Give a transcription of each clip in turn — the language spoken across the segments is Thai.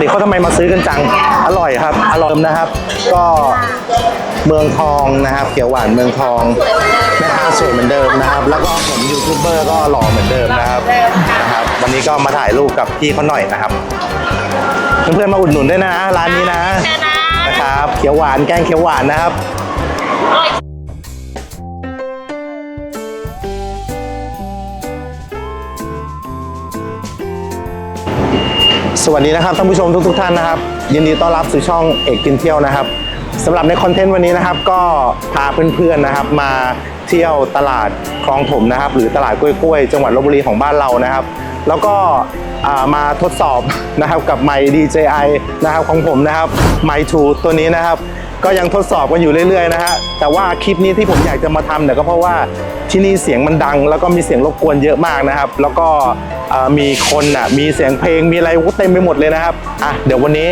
ดิเขาทำไมมาซื้อกันจัง อร่อยครับ อร่อยนะครับ ก็เมืองทองนะครับ เขียวหวานเมืองทองแม่ค้าสวยเหมือนเดิมนะครับ แล้วก็ผมยูทูบเบอร์ก็หล่อเหมือนเดิมนะครับนะครับ วันนี้ก็มาถ่ายรูปกับพี่เขาหน่อยนะครับ เพื่อนๆมาอุดหนุนด้วยนะร้านนี้นะเชิญนะนะครับ เขียวหวานแกงเขียวหวานนะครับ วัสดีนะครับท่านผู้ชมทุกๆท่านนะครับ ยินดีต้อนรับสู่ช่องเอกกินเที่ยวนะครับสำหรับในคอนเทนต์วันนี้นะครับก็พาเพื่อนๆนะครับมาเที่ยวตลาดคลองถมนะครับ หรือตลาดกล้วยๆ จังหวัดลบบุรีของบ้านเรานะครับ แล้วก็มาทดสอบนะครับกับไมค์ DJI นะครับของผมนะครับไมค์ทูตัวนี้นะครับ ก็ยังทดสอบกันอยู่เรื่อยๆนะฮะแต่ว่าคลิปนี้ที่ผมอยากจะมาทำเนี่ยก็เพราะว่าที่นี่เสียงมันดัง แล้วก็มีเสียงรบกวนเยอะมากนะครับ แล้วก็มีคนอะมีเสียงเพลงมีอะไรเต็มไปหมดเลยนะครับอะเดี๋ยววันนี้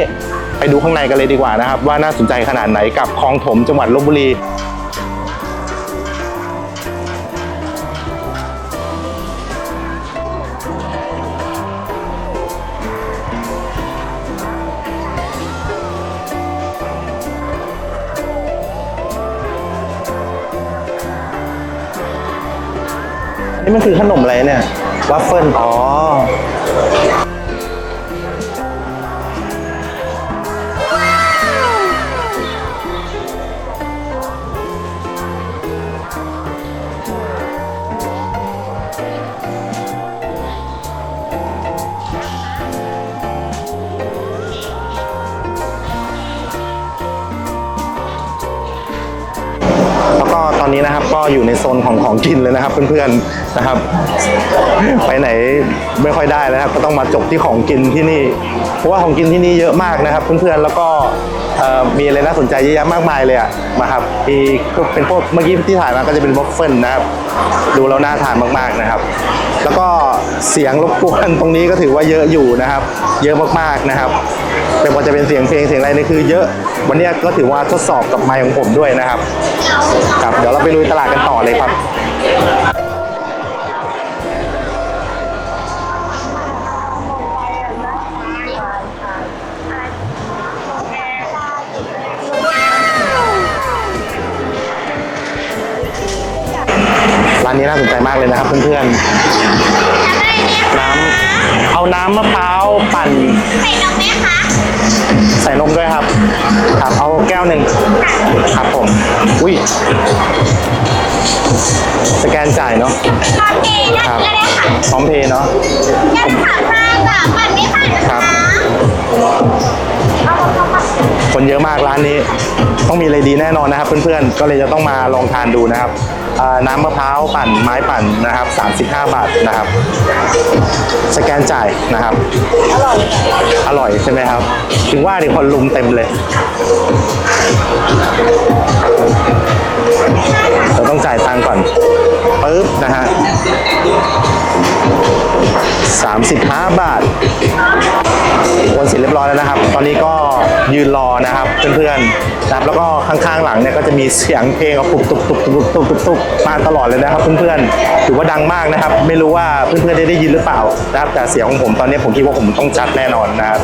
ไปดูข้างในกันเลยดีกว่านะครับ ว่าน่าสนใจขนาดไหนกับคลองถมจังหวัดลบบุรี นี่มันคือขนมอะไรเนี่ยวัฟเฟิลอ๋อ ตอนนี้นะครับก็อยู่ในโซนของของกินเลยนะครับ เพื่อนๆนะครับ ไปไหนไม่ค่อยได้แล้วครับก็ต้องมาจบที่ของกินที่นี่ เพราะว่าของกินที่นี่เยอะมากนะครับ เพื่อนๆแล้วก็มีอะไรน่าสนใจเยอะแยะมากมายเลยอะมาครับมีก็เป็นพวกเมื่อกี้ที่ถ่ายมาก็จะเป็นวอฟเฟิลนะครับ ดูแล้วน่าทานมากๆนะครับ แล้วก็เสียงรบกวนตรงนี้ก็ถือว่าเยอะอยู่นะครับ เยอะมากๆนะครับไม่ว่าจะเป็นเสียงเพลงเสียงอะไรนี่คือเยอะ วันนี้ก็ถือว่าทดสอบกับไมค์ของผมด้วยนะครับ ครับ เดี๋ยวเราไปลุยตลาดกันต่อเลยครับ นนี้น่าสนใจมากเลยนะครับเพื่อนๆ น้ำเอาน้ำมะพร้าวปั่น ใส่นมไหมคะใส่นมด้วยครับ ครับ เอาแก้วหนึ่งครับผม อุ้ย สแกนจ่ายเนาะโอเคได้ครับได้ค่ะพร้อมเพย์เนาะ ยังขาดห้าจ้ะปั่นไม่ทันนะครัคะบคนเยอะมากร้านนี้ ต้องมีอะไรดีแน่นอนนะครับเพื่อนๆ ก็เลยจะต้องมาลองทานดูนะครับอ่า น้ำมะพร้าวปั่นไม้ปั่นนะครับ 35 บาทนะครับ สแกนจ่ายนะครับอร่อยอร่อยใช่ไหมครับ ถึงว่าดิคนลุมเต็มเลยเราต้องจ่ายตังก่อนปึ๊บนะฮะ35 บาท วนเสร็จเรียบร้อยแล้วนะครับ ตอนนี้ก็ยืนรอนะครับเพื่อนๆนะครับแล้วก็ข้างๆหลังเนี่ยก็จะมีเสียงเพลงปุบตุบตุบตุบตุบตุบตุบมาตลอดเลยนะครับเพื่อนๆถือว่าดังมากนะครับ ไม่รู้ว่าเพื่อนๆได้ได้ยินหรือเปล่านะครับแต่เสียงของผมตอนนี้ผมคิดว่าผมต้องชัดแน่นอนนะครับ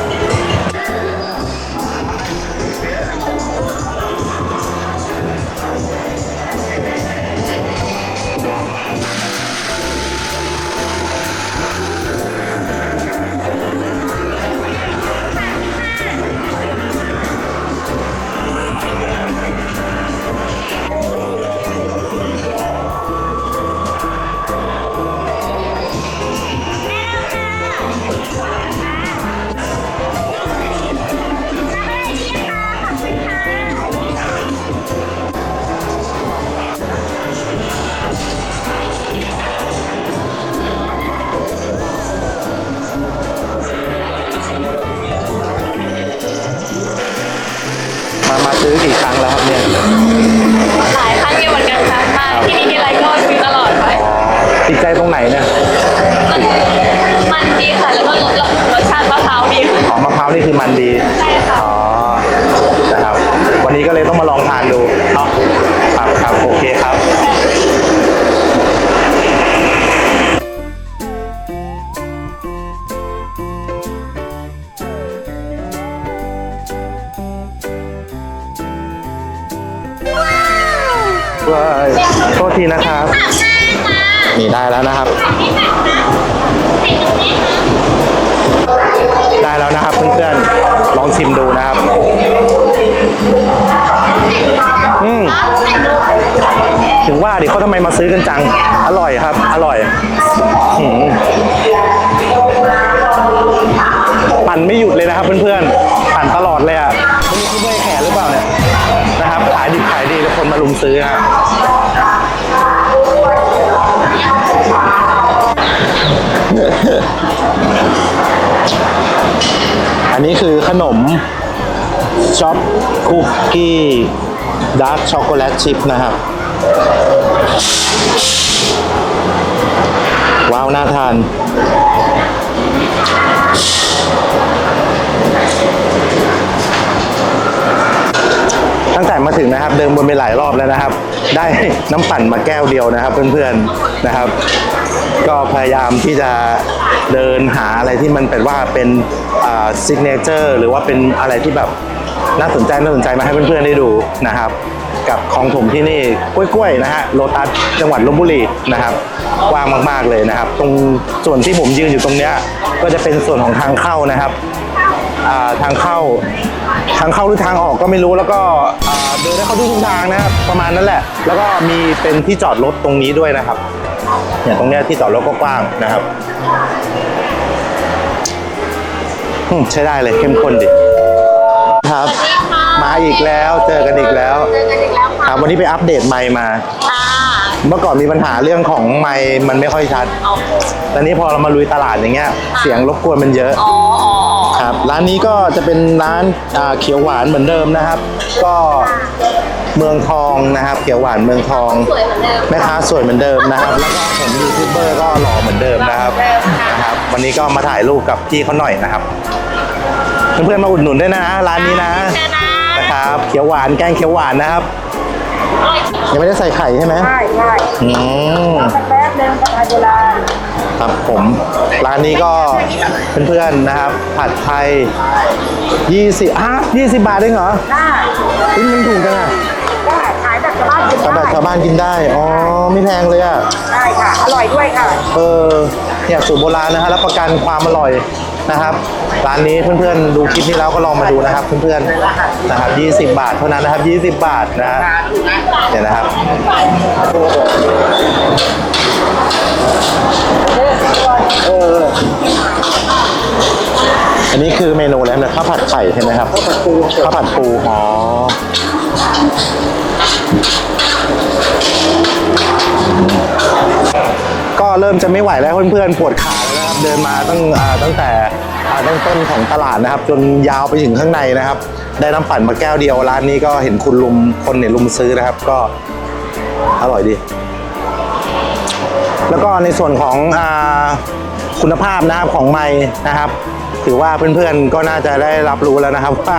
ไหนเนี่ยมันดีค่ะ แล้วก็รสรสชาติมะพร้าวดีอ๋อมะพร้าวนี่คือมันดี ใช่ค่ะ อ๋อ นะครับ วันนี้ก็เลยต้องมาลองทานดูเนาะครับครับโอเคครับว้ายโทษทีนะครับ นี่ได้แล้วนะครับ ได้แล้วนะครับเพื่อนๆลองชิมดูนะครับ อืมถึงว่าดิเขาทำไมมาซื้อกันจัง อร่อยครับ อร่อยหืมปั่นไม่หยุดเลยนะครับเพื่อนๆปั่นตลอดเลยอะไม่รู้เขาเมื่อยแขนหรือเปล่าเนี่ยนะครับ ขายดิบขายดีแล้วคนมาลุมซื้อนะ อันนี้คือขนมช็อปคุกกี้ดาร์กช็อกโกแลตชิพนะครับ ว้าว น่าทาน ตั้งแต่มาถึงนะครับ เดินบนไปหลายรอบแล้วนะครับ ได้น้ำปั่นมาแก้วเดียวนะครับ เพื่อนๆนะครับ ก็พยายามที่จะเดินหาอะไรที่มันเป็นว่าเป็นซิกเนเจอร์หรือว่าเป็นอะไรที่แบบน่าสนใจน่าสนใจมาให้เพื่อนๆได้ดูนะครับ กับของผมที่นี่กล้วยๆนะฮะโลตัสจังหวัดลบบุรีนะครับกว้างมากๆเลยนะครับ ตรงส่วนที่ผมยืนอยู่ตรงเนี้ยก็จะเป็นส่วนของทางเข้านะครับ ทางเข้า ทางเข้าหรือทางออกก็ไม่รู้แล้วก็อ่าเดินได้เข้าทุกๆทางนะครับประมาณนั้นแหละ แล้วก็มีเป็นที่จอดรถตรงนี้ด้วยนะครับเนี่ยตรงเนี้ยที่จอดรถก็กว้างนะครับอืมใช้ได้เลยเข้มข้นดิครับ มาอีกแล้วเจอกันอีกแล้วเจอกันอีกแล้วคค่ะรับวันนี้ไปอัปเดตไมค์มาค่ะเมื่อก่อนมีปัญหาเรื่องของไมค์มันไม่ค่อยชัดเอาแต่นี้พอเรามาลุยตลาดอย่างเงี้ย เสียงรบกวนมันเยอะ อ๋ออ๋อค รับร้านนี้ก็จะเป็นร้านอ่าเขียวหวานเหมือนเดิมนะครับ ก็เมืองทองนะครับ เขียวหวานเมืองทองสวยเหมือนเดิมแม่ค้าสวยเหมือนเดิมนะครับ แล้วก็ผมยูทูบเบอร์ก็หล่อเหมือนเดิมนะครับนะครับ วันนี้ก็มาถ่ายรูปกับพี่เขาหน่อยนะครับ เพื่อนๆมาอุดหนุนด้วยนะ ร้านนี้นะเชิญนะนะครับเขียวหวานแกงเขียวหวานนะครับอร่อยยังไม่ได้ใส่ไข่ใช่ไหมใช่ใช่อืม แป๊บนึงสไตล์โบราณครับผมร้านนี้ก็เพื่อนๆนะครับ ผัดไทย 20อะ20 บาทเองเหรอได้เฮ้ยมันถูกจังอะได้ขายแบบชาวบ้านกินแต่แบได้บชาวบ้านกินได้ อ๋อ ไม่แพงเลยอะได้ค่ะ อร่อยด้วยค่ะ เออเนี่ยสูตรโบราณนะฮะรับประกันความอร่อยนะครับร้านนี้เพื่อนๆดูคลิปนี้แล้วก็ลองมาดูนะครับ เพื่อนๆนะครับ20 บาทเท่านั้นนะครับ 20 บาทนะฮะเนี่ยนะครับ เออ อันนี้คือเมนูแล้วนะข้าวผัดไข่ใช่ไหมครับข้าวผัดปูข้าวผัดปู อ๋อ ก็เริ่มจะไม่ไหวแล้วเพื่อนๆ ปวดขาแล้วนะครับ เดินมาตั้งตั้งแต่ตั้งต้นของตลาดนะครับ จนยาวไปถึงข้างในนะครับ ได้น้ำปั่นมาแก้วเดียวร้านนี้ก็เห็นคุณลุมคนเนี่ยลุมซื้อนะครับ ก็อร่อยดี แล้วก็ในส่วนของอคุณภาพนะครับของไม้นะครับ ถือว่าเพื่อนๆก็น่าจะได้รับรู้แล้วนะครับว่า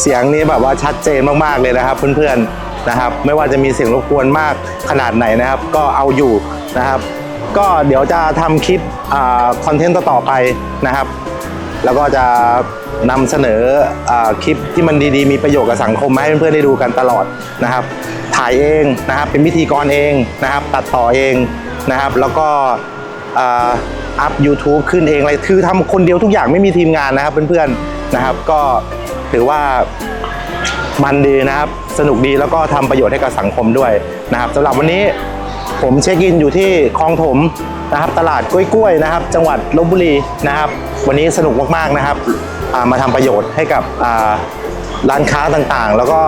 เสียงนี้แบบว่าชัดเจนมากๆเลยนะครับ เพื่อนๆนะครับ ไม่ว่าจะมีเสียงรบกวนมากขนาดไหนนะครับ ก็เอาอยู่นะครับ ก็เดี๋ยวจะทำคลิปคอนเทนต์ต่อๆไปนะครับ แล้วก็จะนำเสนออคลิปที่มันดีๆ มีประโยชน์กับสังคมมาให้เพื่อนๆได้ดูกันตลอดนะครับ ถ่ายเองนะครับ เป็นพิธีกรเองนะครับ ตัดต่อเองนะครับ แล้วก็อัพ YouTube ขึ้นเองอะไรคือทำคนเดียวทุกอย่างไม่มีทีมงานนะครับเพื่อนๆนะครับ ก็ถือว่ามันดีนะครับ สนุกดีแล้วก็ทำประโยชน์ให้กับสังคมด้วยนะครับสำหรับวันนี้ผมเช็คอินอยู่ที่คลองถมนะครับ ตลาดกล้วยๆนะครับ จังหวัดลบบุรีนะครับ วันนี้สนุกมากๆนะครับามาทำประโยชน์ให้กับร้านค้าต่างๆ แล้วก็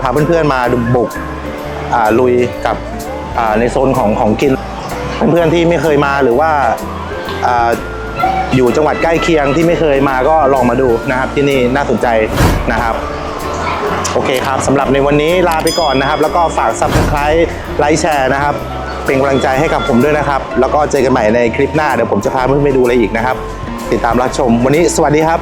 พาเพื่อนๆมาดูบุก ลุยกับในโซนของของกิน เพื่อนๆที่ไม่เคยมาหรือว่าออยู่จังหวัดใกล้เคียงที่ไม่เคยมาก็ลองมาดูนะครับ ที่นี่น่าสนใจนะครับ โอเคครับสำหรับในวันนี้ลาไปก่อนนะครับ แล้วก็ฝาก subscribe ไลค์แชร์นะครับ เป็นกำลังใจให้กับผมด้วยนะครับ แล้วก็เจอกันใหม่ในคลิปหน้าเดี๋ยวผมจะพาเพื่อนไปดูอะไรอีกนะครับ ติดตามรับชมวันนี้สวัสดีครับ